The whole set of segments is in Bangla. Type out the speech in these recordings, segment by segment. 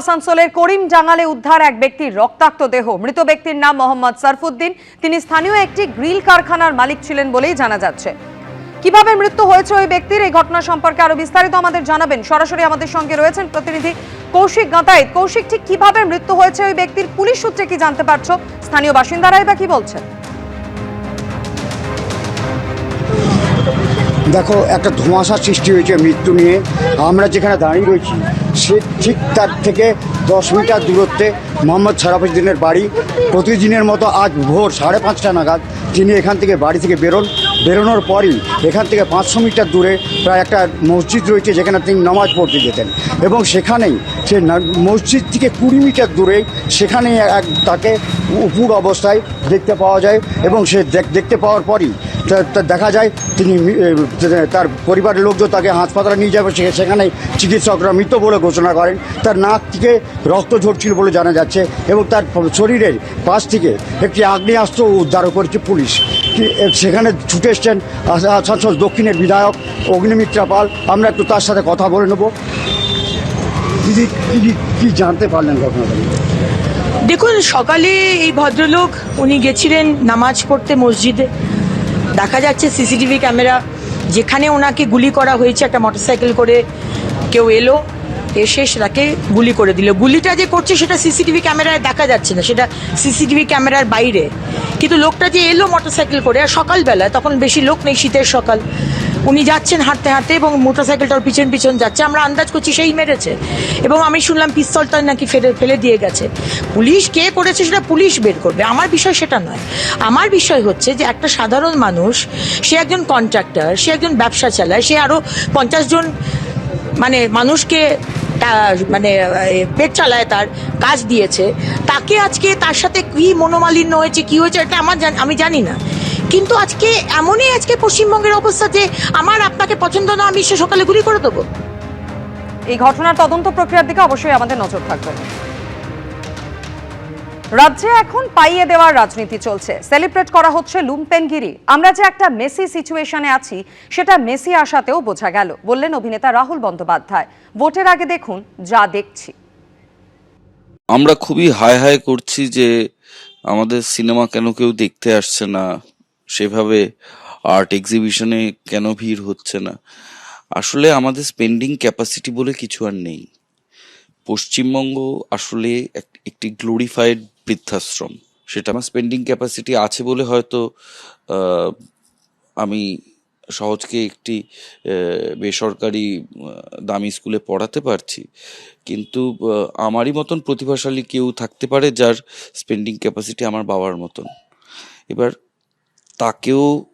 আসানসোলের করিম জাঙ্গালে উদ্ধার এক ব্যক্তির রক্তাক্ত দেহ। মৃত ব্যক্তির নাম মোহাম্মদ সারফুদ্দিন। তিনি স্থানীয় একটি গ্রিল কারখানার মালিক ছিলেন বলেই জানা যাচ্ছে। কীভাবে মৃত্যু হয়েছে ওই ব্যক্তির এই ঘটনা সম্পর্কে আরও বিস্তারিত আমাদের জানাবেন। সরাসরি আমাদের সঙ্গে রয়েছেন প্রতিনিধি কৌশিক গাঁতাইত কৌশিক, ঠিক কীভাবে মৃত্যু হয়েছে ওই ব্যক্তির পুলিশ সূত্রে কি জানতে পারছ? স্থানীয় বাসিন্দারাই বা কি বলছেন? দেখো, একটা ধোঁয়াশা সৃষ্টি হয়েছে মৃত্যু নিয়ে। আমরা যেখানে দাঁড়িয়ে রয়েছি সে ঠিক তার থেকে দশ মিটার দূরত্বে মোহাম্মদ সারাফুদ্দিনের বাড়ি। প্রতিদিনের মতো আজ ভোর সাড়ে পাঁচটা নাগাদ তিনি এখান থেকে বাড়ি থেকে বেরোন। বেরোনোর পরই এখান থেকে পাঁচশো মিটার দূরে প্রায় একটা মসজিদ রয়েছে যেখানে তিনি নামাজ পড়তে যেতেন। এবং সেখানেই সে মসজিদ থেকে কুড়ি মিটার দূরে সেখানেই এক তাকে উপুর অবস্থায় দেখতে পাওয়া যায় এবং সে দেখ- দেখতে পাওয়ার পরই দেখা যায় তিনি তার পরিবারের লোকজন তাকে হাসপাতালে নিয়ে যাবে সেখানে চিকিৎসকরা মৃত বলে ঘোষণা করেন। তার নাক থেকে রক্ত ঝরছিল বলে জানা যাচ্ছে এবং তার শরীরের পাশ থেকে একটি আগ্নেয়াস্ত্র উদ্ধার করেছে পুলিশ। সেখানে ছুটে এসছেন আস- আসানসোল দক্ষিণের বিধায়ক অগ্নিমিত্রা পাল। আমরা একটু তার সাথে কথা বলে নেব। দিদি কি কি জানতে পারলেন ঘটনাটা? দেখুন, সকালে এই ভদ্রলোক, উনি গেছিলেন নামাজ পড়তে মসজিদে। দেখা যাচ্ছে সিসিটিভি ক্যামেরা, যেখানে ওনাকে গুলি করা হয়েছে, একটা মোটরসাইকেল করে কেউ এলো, এসে সেটাকে গুলি করে দিল। গুলিটা যে করছে সেটা সিসিটিভি ক্যামেরায় দেখা যাচ্ছে না, সেটা সিসিটিভি ক্যামেরার বাইরে। কিন্তু লোকটা যে এলো মোটরসাইকেল করে, আর সকালবেলা তখন বেশি লোক নেই শীতের সকাল। উনি যাচ্ছেন হাঁটতে হাঁটতে এবং মোটরসাইকেলটার পিছন পিছন যাচ্ছে। আমরা আন্দাজ করছি সেই মেরেছে। এবং আমি শুনলাম পিস্তলটা নাকি ফেলে ফেলে দিয়ে গেছে। পুলিশ কে করেছে সেটা পুলিশ বের করবে। আমার বিষয় সেটা নয়। আমার বিষয় হচ্ছে যে একটা সাধারণ মানুষ, সে একজন কন্ট্রাক্টর সে একজন ব্যবসা চালায়, সে আরও পঞ্চাশ জন মানে মানুষকে মানে পেট চালায় তার, কাজ দিয়েছে। তাকে আজকে তার সাথে কি মনোমালিন্য হয়েছে, কি হয়েছে, এটা আমার আমি জানি না। কিন্তু আজকে এমনই আজকে পশ্চিমবঙ্গের অবস্থা যে আমার আপনাকে পছন্দ না আমি সে সকালে গুলি করে দেবো। এই ঘটনার তদন্ত প্রক্রিয়ার দিকে অবশ্যই আমাদের নজর থাকবে। রাজ্যে এখন পাইয়ে দেওয়ার রাজনীতি চলছে। সেলিব্রেট করা হচ্ছে লুম্পেনগিরি। আমরা যে একটা মেসি সিচুয়েশনে আছি সেটা মেসি আসাতেও বোঝা গেল বললেন অভিনেতা রাহুল বন্দ্যোপাধ্যায়। ভোটের আগে দেখুন যা দেখছি। আমরা খুবই হাই হাই করছি যে আমাদের সিনেমা কেন কেউ দেখতে আসছে না সেভাবে আর্ট এক্সিবিশনে কেন ভিড় হচ্ছে না? আসলে আমাদের স্পেন্ডিং ক্যাপাসিটি বলে কিছু আর নেই। পশ্চিমবঙ্গ আসলে এক- একটি গ্লোরিফাইড বৃদ্ধাশ্রম। সেটা আমার স্পেন্ডিং ক্যাপাসিটি আছে বলে হয়তো আমি সহজকে একটি বেসরকারি দামি স্কুলে পড়াতে পারছি। কিন্তু আমারই মতন প্রতিভাশালী কেউ থাকতে পারে যার স্পেন্ডিং ক্যাপাসিটি আমার বাবার মতন। এবার তাকেও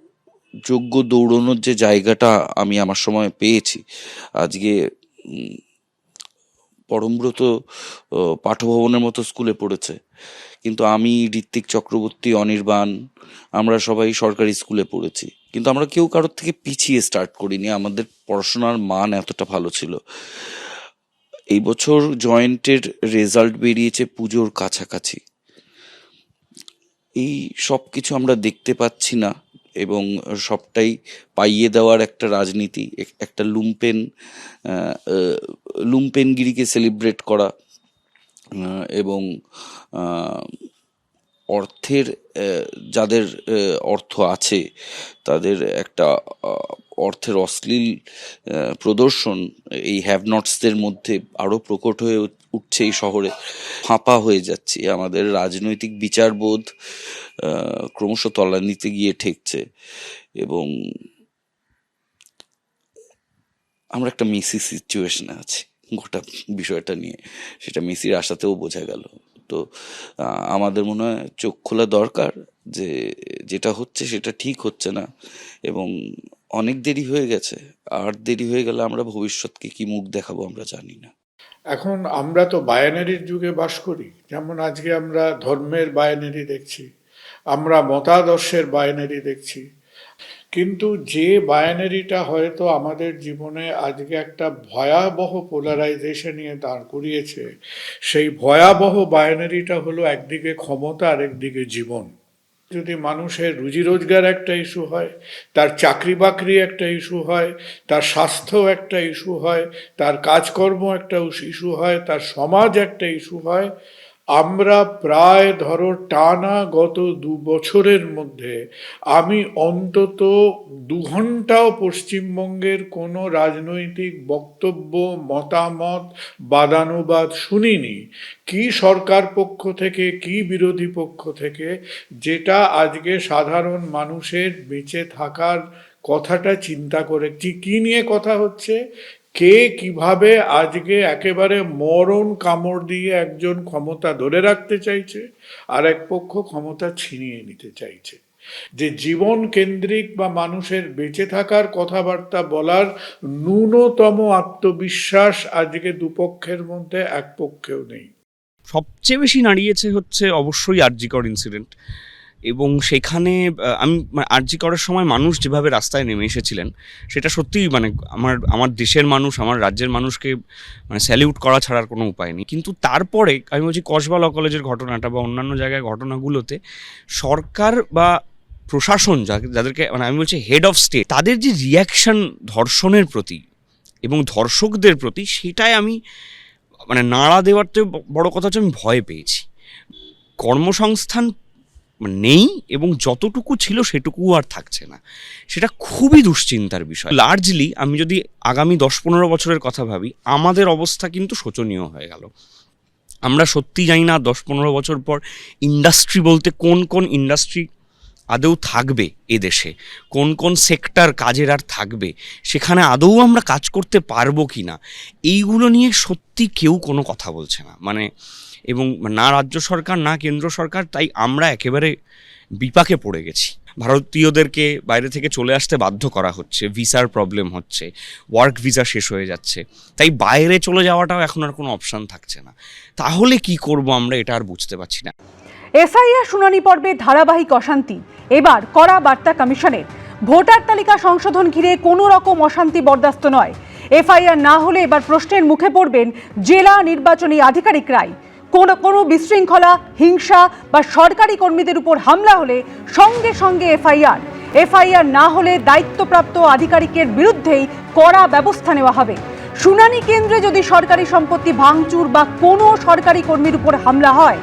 যোগ্য দৌড়নোর যে জায়গাটা আমি আমার সময় পেয়েছি। আজকে পরমব্রত পাঠভবনের মতো স্কুলে পড়েছে। কিন্তু আমি, ঋত্বিক চক্রবর্তী, অনির্বাণ, আমরা সবাই সরকারি স্কুলে পড়েছি। কিন্তু আমরা কেউ কারোর থেকে পিছিয়ে স্টার্ট করিনি। আমাদের পড়াশোনার মান এতটা ভালো ছিল। এই বছর জয়েন্টের রেজাল্ট বেরিয়েছে পুজোর কাছাকাছি। এই সব কিছু আমরা দেখতে পাচ্ছি না এবং সবটাই পাইয়ে দেওয়ার একটা রাজনীতি, এক- একটা লুম্পেন লুম্পেনগিরিকে সেলিব্রেট করা এবং অর্থের যাদের অর্থ আছে, তাদের একটা অর্থের অশ্লীল প্রদর্শন এই হ্যাভ নটসদের মধ্যে আরও প্রকট হয়ে উঠ- উঠছে এই শহরে। ফাঁপা হয়ে যাচ্ছে। আমাদের রাজনৈতিক বিচারবোধ ক্রমশ তলানিতে গিয়ে ঠেকছে এবং আমরা একটা মেসি সিচুয়েশনে আছি। গোটা বিষয়টা নিয়ে। সেটা মেসির আশাতেও বোঝা গেল। তো আমাদের মনে হয় চোখ খোলা দরকার যে, যেটা হচ্ছে সেটা ঠিক হচ্ছে না এবং অনেক দেরি হয়ে গেছে। আর দেরি হয়ে গেলে আমরা ভবিষ্যৎকে কি মুখ দেখাবো আমরা জানি না। এখন আমরা তো বায়ানারির যুগে বাস করি। যেমন আজকে আমরা ধর্মের বায়ানারি দেখছি, আমরা মতাদর্শের বায়ানারি দেখছি কিন্তু যে বায়ানারিটা হয়তো আমাদের জীবনে আজকে একটা ভয়াবহ পোলারাইজেশন নিয়ে দাঁড় করিয়েছে, সেই ভয়াবহ বায়ানারিটা হলো একদিকে ক্ষমতা আর একদিকে জীবন। যদি মানুষের রুজি রোজগার একটা ইস্যু হয়, তার চাকরি বাকরি একটা ইস্যু হয়, তার স্বাস্থ্য একটা ইস্যু হয়, তার কাজকর্ম একটা ইস্যু হয়, তার সমাজ একটা ইস্যু হয় আমরা প্রায় ধরো টানা গত দু বছরের মধ্যে আমি অন্তত দু ঘন্টাও পশ্চিমবঙ্গের কোনো রাজনৈতিক বক্তব্য, মতামত, বাদানুবাদ শুনিনি। কি সরকার পক্ষ থেকে, কি বিরোধী পক্ষ থেকে, যেটা আজকে সাধারণ মানুষের বেঁচে থাকার কথাটা চিন্তা করে কি নিয়ে কথা হচ্ছে? কে কীভাবে আজকে একেবারে মরণ কামড় দিয়ে একজন ক্ষমতা ধরে রাখতে চাইছে আর এক পক্ষ ক্ষমতা ছিনিয়ে নিতে চাইছে? যে জীবন কেন্দ্রিক বা মানুষের বেঁচে থাকার কথাবার্তা বলার ন্যূনতম আত্মবিশ্বাস আজকে দুপক্ষের মধ্যে এক পক্ষেও নেই। সবচেয়ে বেশি নাড়িয়েছে হচ্ছে অবশ্যই আরজিকর ইনসিডেন্ট এবং সেখানে আমি মানে করার সময় মানুষ যেভাবে রাস্তায় নেমে এসেছিলেন, সেটা সত্যিই মানে আমার আমার দেশের মানুষ, আমার রাজ্যের মানুষকে মানে স্যালিউট করা ছাড়ার কোনো উপায় নেই। কিন্তু তারপরে, আমি বলছি কসবা ল কলেজের ঘটনাটা বা অন্যান্য জায়গায় ঘটনাগুলোতে সরকার বা প্রশাসন যাদেরকে মানে আমি বলছি হেড অফ স্টেট তাদের যে রিয়াকশন ধর্ষণের প্রতি এবং ধর্ষকদের প্রতি, সেটাই আমি মানে নাড়া দেওয়ার তো বড় কথা হচ্ছে আমি ভয় পেয়েছি। কর্মসংস্থান নেই এবং যতটুকু ছিল সেটুকু আর থাকছে না। সেটা খুবই দুশ্চিন্তার বিষয়। লার্জলি আমি যদি আগামী দশ পনেরো বছরের কথা ভাবি, আমাদের অবস্থা কিন্তু শোচনীয় হয়ে গেল। আমরা সত্যি জানি না দশ পনেরো বছর পর ইন্ডাস্ট্রি বলতে কোন কোন ইন্ডাস্ট্রি আদৌ থাকবে এ দেশে কোন কোন সেক্টর কাজের আর থাকবে, সেখানে আদৌ আমরা কাজ করতে পারব কি না এইগুলো নিয়ে সত্যি কেউ কোনো কথা বলছে না। মানে এবং না রাজ্য সরকার, না কেন্দ্র সরকার, তাই আমরা একেবারে বিপাকে পড়ে গেছি। ভারতীয়দেরকে বাইরে থেকে চলে আসতে বাধ্য করা হচ্ছে, ভিসার প্রবলেম হচ্ছে ওয়ার্ক ভিসা শেষ হয়ে যাচ্ছে। তাই বাইরে চলে যাওয়াটাও এখন আর কোনো অপশান থাকছে না। তাহলে কি করব আমরা এটা আর বুঝতে পারছি না। এসআইআর শুনানি পর্বে ধারাবাহিক অশান্তি। এবার কড়া বার্তা কমিশনের। ভোটার তালিকা সংশোধন ঘিরে কোনো রকম অশান্তি বরদাস্ত নয়। এফআইআর না হলে এবার প্রশ্নের মুখে পড়বেন জেলা নির্বাচনী আধিকারিকরাই। কোনো কোনো বিশৃঙ্খলা, হিংসা বা সরকারি কর্মীদের উপর হামলা হলে সঙ্গে সঙ্গে এফআইআর। এফআইআর না হলে দায়িত্বপ্রাপ্ত আধিকারিকের বিরুদ্ধেই কড়া ব্যবস্থা নেওয়া হবে। শুনানি কেন্দ্রে যদি সরকারি সম্পত্তি ভাঙচুর বা কোনো সরকারি কর্মীর উপর হামলা হয়,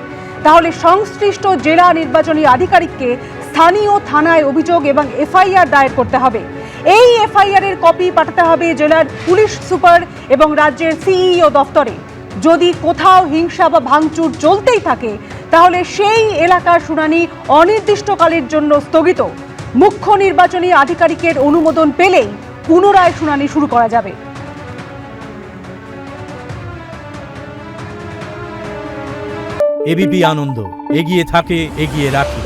তাহলে সংশ্লিষ্ট জেলা নির্বাচনী আধিকারিককে স্থানীয় থানায় অভিযোগ এবং এফআইআর দায়ের করতে হবে। এই এফআইআর এর কপি পাঠাতে হবে জেলার পুলিশ সুপার এবং রাজ্যের সিইও দফতরে যদি কোথাও হিংসা বা ভাঙচুর চলতেই থাকে, তাহলে সেই এলাকার শুনানি অনির্দিষ্টকালের জন্য স্থগিত। মুখ্য নির্বাচনী আধিকারিকের অনুমোদন পেলেই পুনরায় শুনানি শুরু করা যাবে। এবিপি আনন্দ, এগিয়ে থাকে, এগিয়ে রাখে।